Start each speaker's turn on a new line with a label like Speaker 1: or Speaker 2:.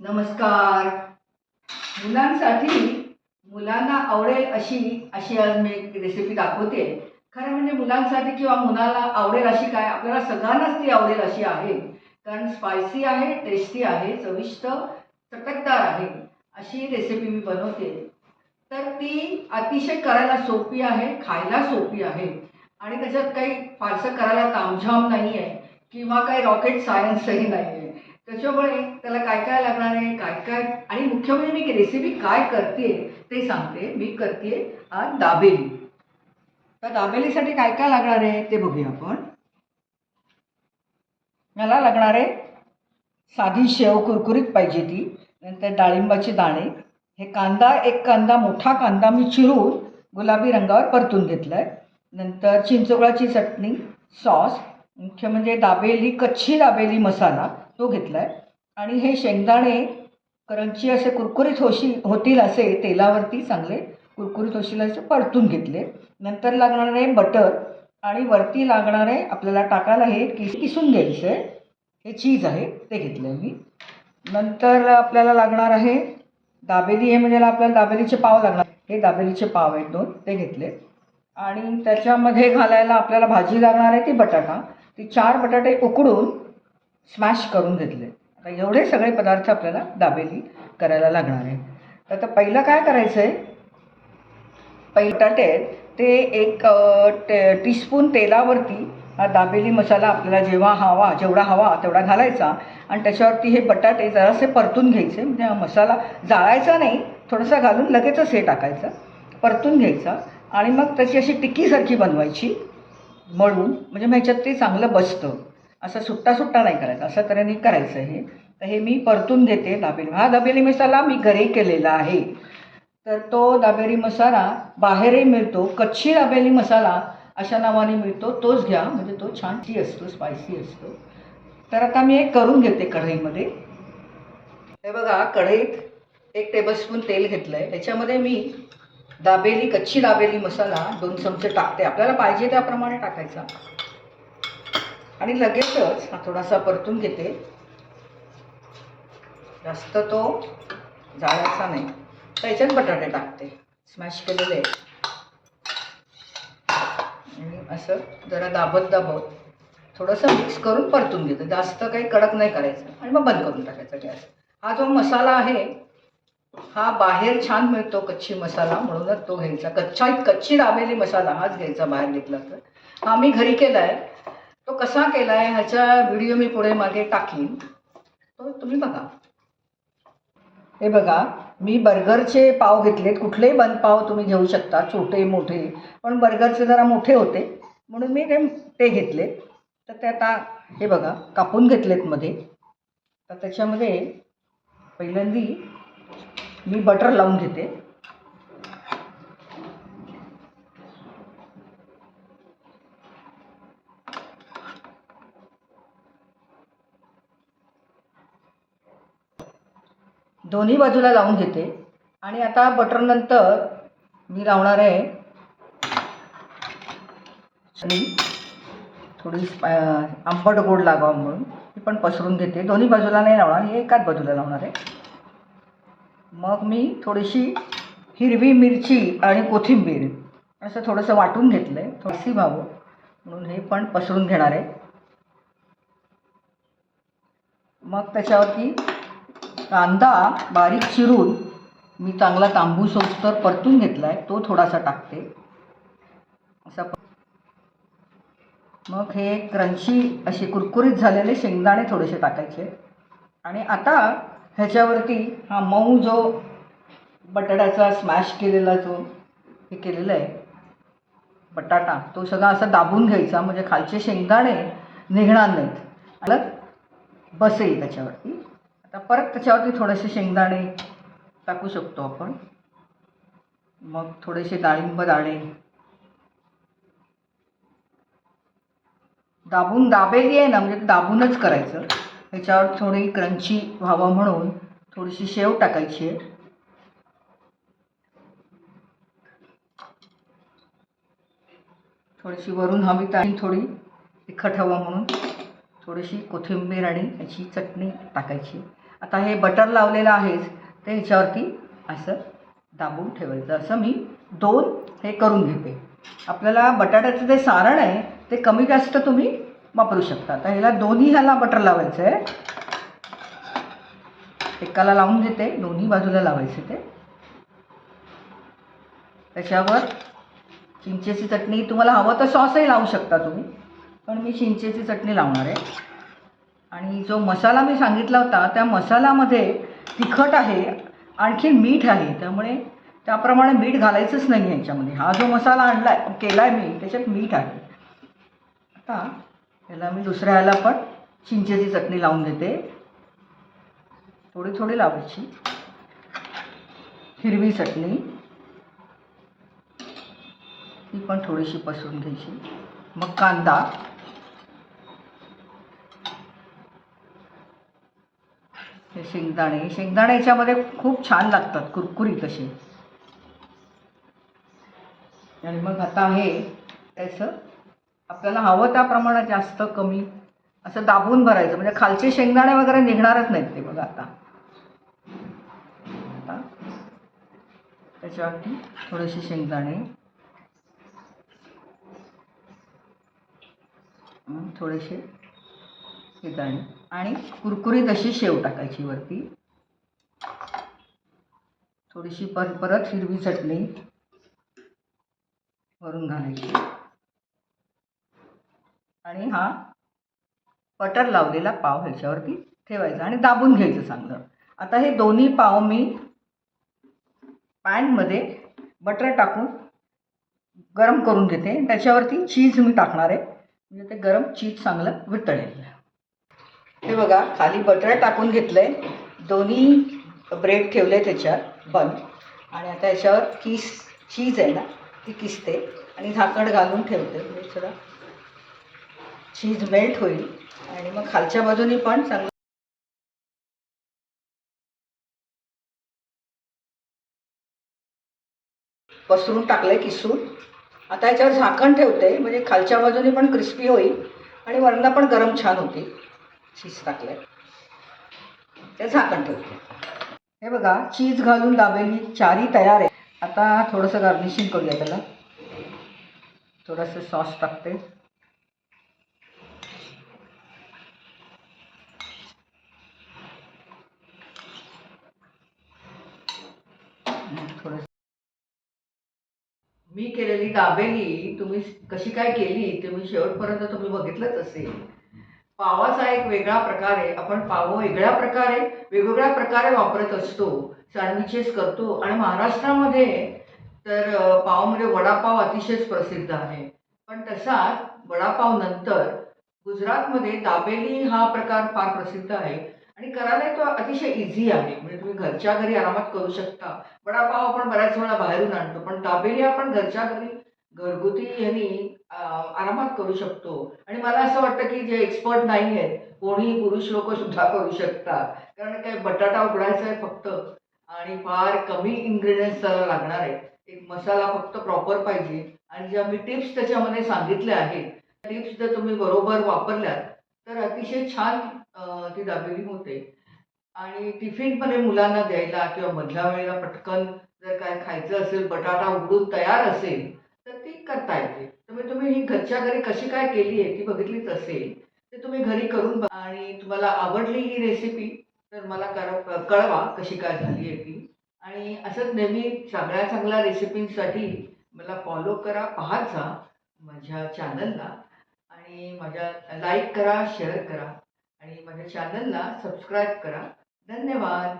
Speaker 1: नमस्कार. मुलांसाठी मुलांना आवडेल अशी अशी आज मी एक रेसिपी दाखवते. खरं म्हणजे मुलांसाठी किंवा मुलाला आवडेल अशी काय? आपल्याला सगळ्यांनाच ती आवडेल अशी आहे. कारण स्पायसी आहे टेस्टी आहे चविष्ट चटकदार आहे. अशी रेसिपी मी बनवते. तर ती अतिशय करायला सोपी आहे खायला सोपी आहे. आणि त्याच्यात काही फारसं करायला तामझाम नाही आहे किंवा काही रॉकेट सायन्सही नाही आहे त्याच्यामुळे त्याला काय काय लागणार आहे काय काय? आणि मुख्य म्हणजे मी रेसिपी काय करते ते सांगते. मी करते आज दाबेली. तर दाबेलीसाठी काय काय लागणार आहे ते बघूया आपण. मला लागणार आहे साधी शेव कुरकुरीत पाहिजे ती नंतर डाळिंबाचे दाणे. हे कांदा एक कांदा मोठा कांदा मी चिरून गुलाबी रंगावर परतून घेतला आहे नंतर चिंचोळाची चटणी सॉस मुख्य म्हणजे दाबेली कच्ची दाबेली मसाला. तो घेतला आहे आणि हे शेंगदाणे करंची असे कुरकुरीत होशी होतील असे तेलावरती चांगले कुरकुरीत होशील असे परतून घेतले. नंतर लागणारे बटर आणि वरती लागणारे आपल्याला टाकायला हे किस किसून घ्यायचं. आहे हे चीज आहे ते घेतलं आहे मी. नंतर आपल्याला लागणार आहे दाबेली हे म्हणजे आपल्याला दाबेलीचे पाव लागणार. हे दाबेलीचे पाव आहेत दोन ते घेतले. आणि त्याच्यामध्ये घालायला आपल्याला भाजी लागणार आहे ती बटाटा. ती चार बटाटे उकडून स्मॅश करून घेतले. आता एवढे सगळे पदार्थ आपल्याला दाबेली करायला लागणार आहे. तर आता पहिलं काय करायचं आहे पहिले बटाटे आहेत. ते एक टे टीस्पून तेलावरती हा दाबेली मसाला आपल्याला जेव्हा हवा जेवढा हवा तेवढा घालायचा आणि त्याच्यावरती हे बटाटे जरासे परतून घ्यायचे. म्हणजे हा मसाला जाळायचा नाही थोडासा घालून लगेचच हे टाकायचं. परतून घ्यायचा आणि मग त्याची अशी टिक्कीसारखी बनवायची. मळून म्हणजे मग ह्याच्यात ते चांगलं बसतं. असं सुट्टा सुट्टा नाही करायचा असं तऱ्हेने करायचं हे. तर हे मी परतून घेते दाबेली. हा दाबेली मसाला मी घरी केलेला आहे. तर तो दाबेली मसाला बाहेरही मिळतो. कच्ची दाबेली मसाला अशा नावाने मिळतो. तोच घ्या. म्हणजे तो छान टी असतो स्पायसी असतो. तर आता मी एक करून घेते कढईमध्ये. हे बघा कढईत एक टेबलस्पून तेल घेतलं आहे त्याच्यामध्ये मी दाबेली कच्ची दाबेली मसाला दोन चमचे टाकते. आपल्याला पाहिजे त्याप्रमाणे टाकायचा. आणि लगेचच हा थोडासा परतून घेते. जास्त तो जाळायचा नाही. तर याच्यात बटाटे टाकते. स्मॅश केलेले आणि असं जरा दाबत दाबत थोडंसं मिक्स करून परतून घेते. जास्त काही कडक नाही करायचं. आणि मग बंद करून टाकायचा गॅस. हा जो मसाला आहे हा बाहेर छान मिळतो कच्ची मसाला. म्हणूनच तो घ्यायचा. कच्चा कच्ची दाबेली मसाला हाच घ्यायचा बाहेर घेतला तर. हा मी घरी केला आहे तो कसा केला आहे ह्याचा व्हिडिओ मी पुढे मागे टाकीन. तो तुम्ही बघा. हे बघा मी बर्गरचे पाव घेतलेत. कुठलेही बन पाव तुम्ही घेऊ शकता छोटे मोठे. पण बर्गरचे जरा मोठे होते. म्हणून मी ते घेतले तर ते आता हे बघा कापून घेतलेत मध्ये. तर त्याच्यामध्ये पहिल्यांदी मी बटर लावून घेते. दोन्ही बाजूला लावून घेते. आणि आता बटरनंतर मी लावणार आहे. आणि थोडी आंबट गोड लागावं म्हणून ती पण पसरून घेते. दोन्ही बाजूला नाही लावणार हे एकाच बाजूला लावणार आहे. मग मी थोडीशी हिरवी मिरची आणि कोथिंबीर असं थोडंसं वाटून घेतलं आहे थोडीशी व्हावं म्हणून हे पण पसरून घेणार आहे. मग त्याच्यावरती कांदा बारीक चिरून मी चांगला तांबूस होस्तर परतून घेतला आहे तो थोडासा टाकते. असा मग हे क्रंची असे कुरकुरीत झालेले शेंगदाणे थोडेसे टाकायचे. आणि आता ह्याच्यावरती हा मऊ जो बटाट्याचा स्मॅश केलेला जो हे केलेला आहे बटाटा तो सगळा असा दाबून घ्यायचा म्हणजे खालचे शेंगदाणे निघणार नाहीत. अलग बसेल त्याच्यावरती. आता परत त्याच्यावरती थोडेसे शेंगदाणे टाकू शकतो आपण. मग थोडेसे डाळिंब दाणे. दाबून दाबेली आहे ना म्हणजे दाबूनच करायचं. ह्याच्यावर थोडी क्रंची व्हावं म्हणून थोडीशी शेव टाकायची आहे. थोडीशी वरून हवी तर थोडी तिखट हवं म्हणून. थोडीशी कोथिंबीर आणि याची चटणी टाकायची. आता हे बटर लावलेलं आहेच ते ह्याच्यावरती असं दाबून ठेवायचं. असं मी दोन हे करून घेते. आपल्याला बटाट्याचं जे सारण आहे ते कमी जास्त तुम्ही वापरू शकता. आता ह्याला दोन्ही ह्याला बटर लावायचं आहे. एकाला लावून देते दोन्ही बाजूला लावायचे ते. त्याच्यावर चिंचेची चटणी तुम्हाला हवं तर सॉसही लावू शकता तुम्ही. पण मी चिंचेची चटणी लावणार आहे. आणि जो मसाला मी सांगितला होता त्या मसाल्यामध्ये तिखट आहे आणखी मीठ आहे. त्यामुळे त्याप्रमाणे मीठ घालायचंच नाही ह्याच्यामध्ये हा जो मसाला आणला आहे केला आहे मी त्याच्यात मीठ आहे. आता याला मी दुसऱ्या ह्याला पण चिंचेची चटणी लावून देते. थोडी थोडी लावायची. हिरवी चटणी. ती पण थोडीशी पसरून घ्यायची. मग कांदा हे शेंगदाणे. शेंगदाणे याच्यामध्ये खूप छान लागतात कुरकुरीत असे. आणि मग आता हे त्याचं आपल्याला हवं त्या प्रमाणात जास्त कमी असं दाबून भरायचं. म्हणजे खालचे शेंगदाणे वगैरे निघणारच नाहीत ते बघा आता. आता त्याच्यावरती थोडेसे शेंगदाणे. थोडेसे हे दाणे आणि कुरकुरीत अशी शेव टाकायची वरती. थोडीशी पर परत हिरवी चटणी भरून घालायची. आणि हा बटर लावलेला पाव ह्याच्यावरती ठेवायचा आणि दाबून घ्यायचं चांगलं. आता हे दोन्ही पाव मी पॅनमध्ये बटर टाकून गरम करून घेते. त्याच्यावरती चीज मी टाकणार आहे. म्हणजे ते गरम चीज चांगलं वितळेल. हे बघा खाली बटर टाकून घेतलं आहे दोन्ही ब्रेड ठेवले त्याच्यात बन. आणि आता याच्यावर किस चीज आहे ना ती किसते. आणि झाकण घालून ठेवते. म्हणजे थोडा चीज मेल्ट होईल. आणि मग खालच्या बाजूनी पण चांगलं पसरून टाकलंय किसून. आता याच्यावर झाकण ठेवते. म्हणजे खालच्या बाजूनी पण क्रिस्पी होईल. आणि वरनं पण गरम छान होतील. चीज़ टाकलंय. ते झाकण ठेवते हे घालून दाबेली चारी तयार आहे. आता थोडंसं गार्निशिंग त्याला. थोडंसं सॉस टाकते. मी केलेली दाबेली, तुम्ही कशी काय केली, ते मी शेवटपर्यंत तुम्ही बघितलंच पावाचा एक वेगळा प्रकार आहे आपण पाव वेगळ्या प्रकारे वेगवेगळ्या प्रकारे वापरत असतो सँडविचेस करतो. आणि महाराष्ट्रामध्ये तर पावमध्ये वडापाव अतिशयच प्रसिद्ध आहे. पण तसाच वडापाव नंतर गुजरातमध्ये दाबेली हा प्रकार फार प्रसिद्ध आहे. आणि करायला तो अतिशय इझी आहे. म्हणजे तुम्ही घरच्या घरी आरामात करू शकता. वडापाव आपण बऱ्याच वेळा बाहेरून आणतो. पण दाबेली आपण घरच्या घरी घरगुती यांनी आरामात करू शकतो. आणि मला असं वाटतं की जे एक्सपर्ट नाही आहेत कोणी पुरुष लोक सुद्धा करू शकतात. कारण काय बटाटा उघडायचा आहे फक्त. आणि फार कमी इन्ग्रेडियंट्स त्याला लागणार आहे एक मसाला फक्त प्रॉपर पाहिजे. आणि ज्या मी टिप्स त्याच्यामध्ये सांगितल्या आहेत टिप्स जर तुम्ही बरोबर वापरल्यात तर अतिशय छान ती दाबेली होते. आणि टिफिनमध्ये मुलांना द्यायला किंवा मधल्या वेळेला पटकन जर काय खायचं असेल बटाटा उघडून तयार असेल तर ती करता येते. त्यामुळे तुम्ही ही घरच्या घरी कशी काय केली आहे ती बघितलीच असेल ते तुम्ही घरी करून आणि तुम्हाला आवडली ही रेसिपी तर मला कर कळवा कशी काय झाली आहे ती. आणि असंच नेहमी चांगल्या चांगल्या रेसिपींसाठी मला फॉलो करा पाहत जा माझ्या चॅनलला आणि माझ्या लाईक करा शेअर करा. आणि माझ्या चॅनलला सबस्क्राईब करा. धन्यवाद.